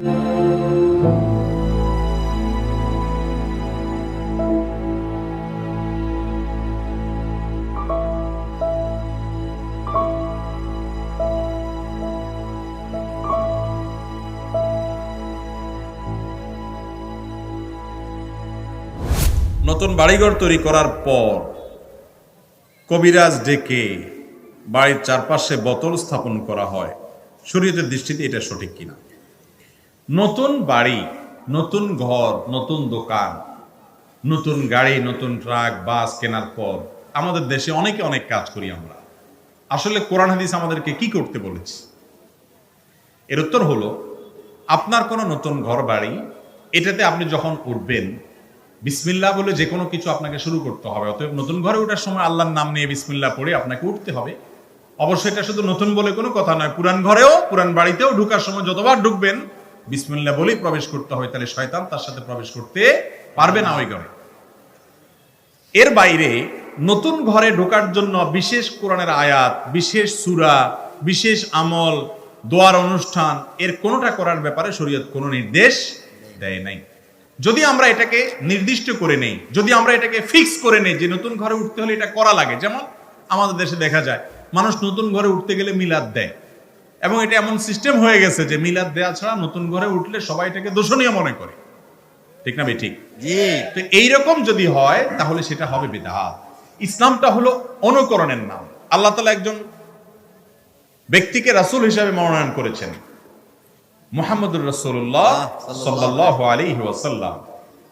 নতুন বাড়িঘর তৈরি করার পর কবিরাজ ডেকে বাড়ির চারপাশে বোতল স্থাপন করা হয়। শরীয়তের দৃষ্টিতে এটা সঠিক কিনা? নতুন বাড়ি, নতুন ঘর, নতুন দোকান, নতুন গাড়ি, নতুন ট্রাক, বাস কেনার পর আমাদের দেশে অনেকে অনেক কাজ করি আমরা। আসলে কোরআন হাদিস আমাদেরকে কি করতে বলেছে? এর উত্তর হলো, আপনার কোনো নতুন ঘর বাড়ি, এটাতে আপনি যখন উঠবেন বিসমিল্লা বলে যে কোনো কিছু আপনাকে শুরু করতে হবে। অতএব নতুন ঘরে ওঠার সময় আল্লাহর নাম নিয়ে বিসমিল্লা পড়ে আপনাকে উঠতে হবে। অবশ্যই এটা শুধু নতুন বলে কোনো কথা নয়, পুরান ঘরেও, পুরান বাড়িতেও ঢুকার সময় যতবার ঢুকবেন বিসমিল্লাহ বলেই প্রবেশ করতে হবে তাহলে শয়তান তার সাথে প্রবেশ করতে পারবে না ওই ঘরে। এর বাইরে নতুন ঘরে ঢোকার জন্য বিশেষ কোরআনের আয়াত, বিশেষ সুরা, বিশেষ আমল, দোয়ার অনুষ্ঠান, এর কোনোটা করার ব্যাপারে শরীয়ত কোনো নির্দেশ দেয় নাই। যদি আমরা এটাকে নির্দিষ্ট করে নেই, যদি আমরা এটাকে ফিক্স করে নেই যে নতুন ঘরে উঠতে হলে এটা করা লাগে, যেমন আমাদের দেশে দেখা যায়, মানুষ নতুন ঘরে উঠতে গেলে মিলাদ দেয়। এবং এটা এমন সিস্টেম হয়ে গেছে যে মিলাদ দেয়া ছাড়া নতুন ঘরে উঠলে সবাই এটাকে দোষণীয় মনে করে। ঠিক না ভাই? ঠিক? তো এইরকম যদি হয় তাহলে সেটা হবে বেদাত। ইসলামটা হলো অনুকরণের নাম। আল্লাহ তালা একজন ব্যক্তিকে রাসূল হিসাবে মনোনয়ন করেছেন। মোহাম্মদুর রসুল্লাহ সাল্লাহ আলী ওয়াসাল্লাম।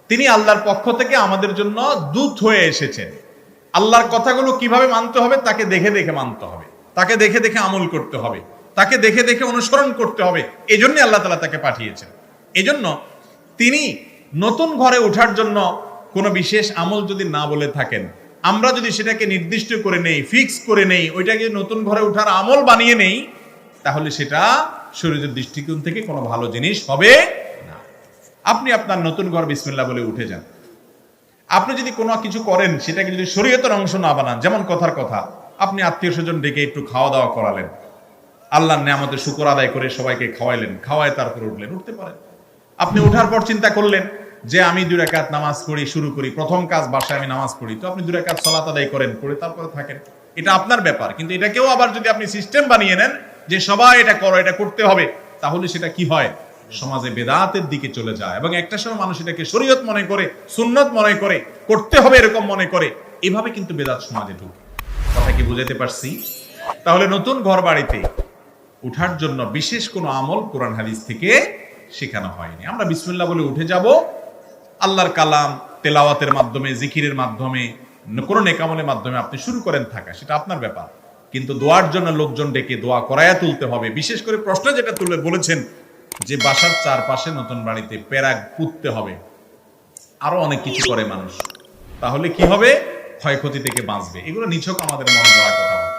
তিনি আল্লাহর পক্ষ থেকে আমাদের জন্য দূত হয়ে এসেছেন। আল্লাহর কথাগুলো কীভাবে মানতে হবে তাকে দেখে দেখে মানতে হবে। তাকে দেখে দেখে আমল করতে হবে। তাকে দেখে দেখে অনুসরণ করতে হবে। এই জন্য আল্লাহ তালা তাকে পাঠিয়েছেন। এজন্য তিনি নতুন ঘরে ওঠার জন্য কোনো বিশেষ আমল যদি না বলে থাকেন, আমরা যদি সেটাকে নির্দিষ্ট করে নেই ফিক্স করে নেই, ওইটাকে নতুন ঘরে ওঠার আমল বানিয়ে নেই, তাহলে সেটা শরীরের দৃষ্টিকোণ থেকে কোনো ভালো জিনিস হবে না। আপনি আপনার নতুন ঘর বিসমিল্লা বলে উঠে যান। আপনি যদি কোনো কিছু করেন, সেটাকে যদি শরীয়তের অংশ না বানান, যেমন কথার কথা, আপনি আত্মীয় স্বজন ডেকে একটু খাওয়া দাওয়া করালেন আল্লাহর নেয়ামতের শুকর আদায় করে সবাইকে খাওয়াইলেন, খাওয়ায় তারপরে উঠলেন, উঠতে পারেন। আপনি ওঠার পর চিন্তা করলেন যে আমি দুই রাকাত নামাজ পড়ি, শুরু করি, প্রথম কাজ বাসায় আমি নামাজ পড়ি, তো আপনি দুই রাকাত সালাত আদায় করেন, পড়ে তারপরে থাকেন। এটা আপনার ব্যাপার, কিন্তু এটাকেও আবার যদি আপনি সিস্টেম বানিয়ে নেন যে সবাই এটা করো, এটা করতে হবে, তাহলে সেটা কি হয়? সমাজে বেদাতের দিকে চলে যায় এবং একটা সময় মানুষ এটাকে শরীয়ত মনে করে, সুন্নত মনে করে, করতে হবে এরকম মনে করে, এভাবে কিন্তু বেদাত সমাজে ঢুকে। কথা কি বুঝাতে পারছি? তাহলে নতুন ঘর বাড়িতে উঠার জন্য বিশেষ কোনো আমল কোরআন হাদিস থেকে শেখানো হয়নি। আমরা বিসমিল্লাহ বলে উঠে যাব। আল্লাহর কালাম, তেলাওয়াতের মাধ্যমে, জিকিরের মাধ্যমে, কোনো নেকামলের মাধ্যমে আপনি শুরু করেন থাকা, সেটা আপনার ব্যাপার। কিন্তু দোয়ার জন্য লোকজন ডেকে দোয়া করায়া তুলতে হবে। বিশেষ করে প্রশ্ন যেটা তুলে বলেছেন যে বাসার চারপাশে নতুন বাড়িতে প্যারাগ পুঁততে হবে। আরও অনেক কিছু করে মানুষ। তাহলে কি হবে? ক্ষয়ক্ষতি থেকে বাঁচবে। এগুলো নিছক আমাদের মনে গড়া কথা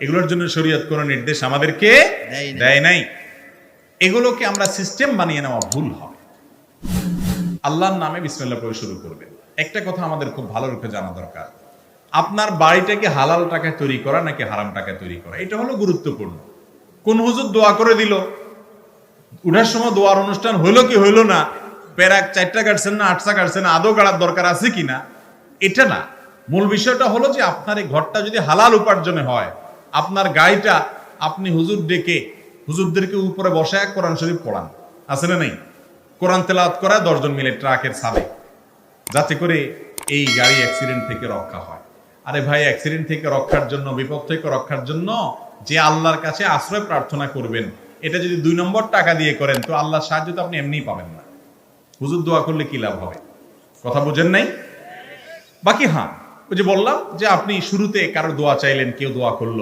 এগুলোর জন্য শরীয়ত কোনো নির্দেশ আমাদেরকে দেয় নাই। এগুলোকে আমরা সিস্টেম বানিয়ে নেওয়া ভুল হবে আল্লাহর নামে বিসমিল্লাহ করে শুরু করবেন একটা কথা আমাদের খুব ভালো রূপে জানা দরকার। আপনার বাড়িটাকে হালাল টাকায় তৈরি করা নাকি হারাম টাকায় তৈরি করা? এটা হলো গুরুত্বপূর্ণ। কোন হুজুর দোয়া করে দিল? উঠার সময় দোয়ার অনুষ্ঠান হইল কি হইল না? প্যারাক চারটা কাটছেন না আটটা কাটছেন না? আদৌ কাটার দরকার আছে কিনা? এটা না। মূল বিষয়টা হলো যে আপনার এই ঘরটা যদি হালাল উপার্জনে হয় আপনার গাড়িটা আপনি হুজুর ডেকে, হুজুরদেরকে উপরে বসায় কোরআন শরীফ পড়ান। আছে না নেই? কোরআন তেলাওয়াত করা দশজন মিলে ট্রাকের সাবে যাতে করে এই গাড়ি অ্যাক্সিডেন্ট থেকে রক্ষা হয়। আরে ভাই অ্যাক্সিডেন্ট থেকে রক্ষার জন্য, বিপদ থেকে রক্ষার জন্য যে আল্লাহর কাছে আশ্রয় প্রার্থনা করবেন, এটা যদি দুই নম্বর টাকা দিয়ে করেন, তো আল্লাহর সাহায্য তো আপনি এমনিই পাবেন না। হুজুর দোয়া করলে কি লাভ হবে? কথা বোঝেন নাই? বাকি হ্যাঁ। ওই যে বললাম যে আপনি শুরুতে কারও দোয়া চাইলেন, কেউ দোয়া করল,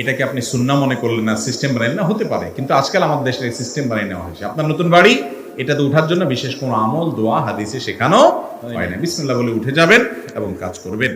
এটাকে আপনি সুন্না মনে করলেন না সিস্টেম বানাইলেন না হতে পারে। কিন্তু আজকাল আমাদের দেশের সিস্টেম বানিয়ে নেওয়া হয়েছে। আপনার নতুন বাড়ি, এটাতে উঠার জন্য বিশেষ কোনো আমল, দোয়া, হাদিসে শেখানো হয় না। বিসমুল্লাহ বলে উঠে যাবেন এবং কাজ করবেন।